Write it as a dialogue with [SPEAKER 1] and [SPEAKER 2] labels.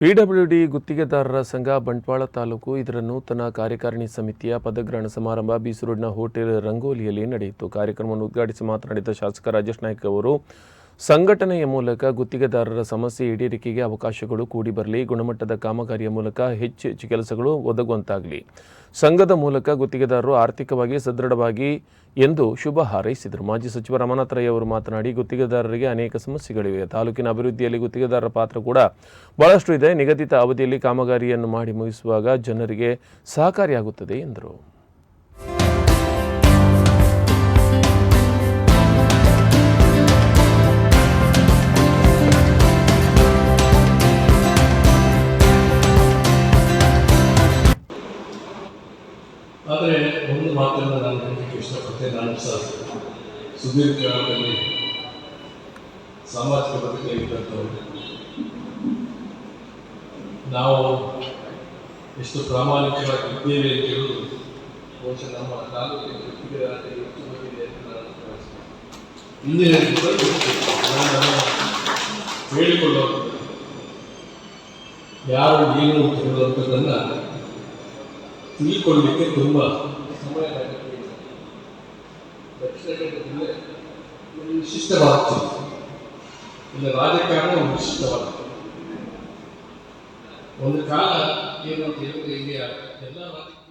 [SPEAKER 1] PWD ಗುತ್ತಿಗೆದಾರರ ಸಂಘ ಬಂಟ್ವಾಳ ತಾಲೂಕು ಇದರ ನೂತನ ಕಾರ್ಯಕಾರಿಣಿ ಸಮಿತಿಯ ಪದಗ್ರಹಣ ಸಮಾರಂಭ ಬೀಸರೋಡ್ನ ಹೋಟೆಲ್ ರಂಗೋಲಿಯಲ್ಲಿ ನಡೆಯಿತು. ಕಾರ್ಯಕ್ರಮವನ್ನು ಉದ್ಘಾಟಿಸಿ ಮಾತನಾಡಿದ ಶಾಸಕ ರಾಜೇಶ್ ನಾಯ್ಕ್ ಅವರು ಸಂಘಟನೆಯ ಮೂಲಕ ಗುತ್ತಿಗೆದಾರರ ಸಮಸ್ಯೆ ಈಡೇರಿಕೆಗೆ ಅವಕಾಶಗಳು ಕೂಡಿ ಬರಲಿ, ಗುಣಮಟ್ಟದ ಕಾಮಗಾರಿಯ ಮೂಲಕ ಹೆಚ್ಚು ಹೆಚ್ಚು ಕೆಲಸಗಳು ಒದಗುವಂತಾಗಲಿ. ಸಂಘದ ಮೂಲಕ ಗುತ್ತಿಗೆದಾರರು ಆರ್ಥಿಕವಾಗಿ ಸದೃಢವಾಗಿ ಎಂದು ಶುಭ ಹಾರೈಸಿದರು. ಮಾಜಿ ಸಚಿವ ರಮನಾಥ್ ರೈ ಅವರು ಮಾತನಾಡಿ, ಗುತ್ತಿಗೆದಾರರಿಗೆ ಅನೇಕ ಸಮಸ್ಯೆಗಳಿವೆ. ತಾಲೂಕಿನ ಅಭಿವೃದ್ಧಿಯಲ್ಲಿ ಗುತ್ತಿಗೆದಾರರ ಪಾತ್ರ ಕೂಡ ಬಹಳಷ್ಟು ಇದೆ. ನಿಗದಿತ ಅವಧಿಯಲ್ಲಿ ಕಾಮಗಾರಿಯನ್ನು ಮಾಡಿ ಮುಗಿಸುವಾಗ ಜನರಿಗೆ ಸಹಕಾರಿಯಾಗುತ್ತದೆ ಎಂದರು.
[SPEAKER 2] ಆದರೆ ಒಂದು ಮಾತನ್ನು ನಾನು ಹೇಳಲಿಕ್ಕೆ ಇಷ್ಟಪಡ್ತೇನೆ, ನಾನು ಸಹ ಸುದೀರ್ಘ ಕಾಲದಲ್ಲಿ ಸಾಮಾಜಿಕ ಬದುಕಲ್ಲಿದ್ದಂಥವರು ನಾವು ಎಷ್ಟು ಪ್ರಾಮಾಣಿಕವಾಗಿದ್ದೇವೆ ಅಂತ ಹೇಳುವುದು ಬಹುಶಃ ನಮ್ಮ ತಾಲೂಕಿನ ವ್ಯಕ್ತಿಗರಾಗಿ ಎಷ್ಟು ಬಂದಿದೆ ಅಂತ ಯಾರು ಏನು ಅಂತ ಹೇಳುವಂಥದ್ದನ್ನು ತಿಳ್ಕೊಳ್ಳಿಕ್ಕೆ ತುಂಬ ಸಮಯ ಬೇಕಾಗಿದೆ. ದಕ್ಷಿಣ ಕನ್ನಡ ಜಿಲ್ಲೆ ಒಂದು ವಿಶಿಷ್ಟವಾದ ಜಿಲ್ಲೆ. ಇಲ್ಲಿ ರಾಜಕಾರಣ ಒಂದು ವಿಶಿಷ್ಟವಾದ ಒಂದು ಕಾಲ ಏನು ಅಂತ ಹೇಳಿದ್ರೆ ಇಲ್ಲಿಯ ಎಲ್ಲ ರಾಜಕೀಯ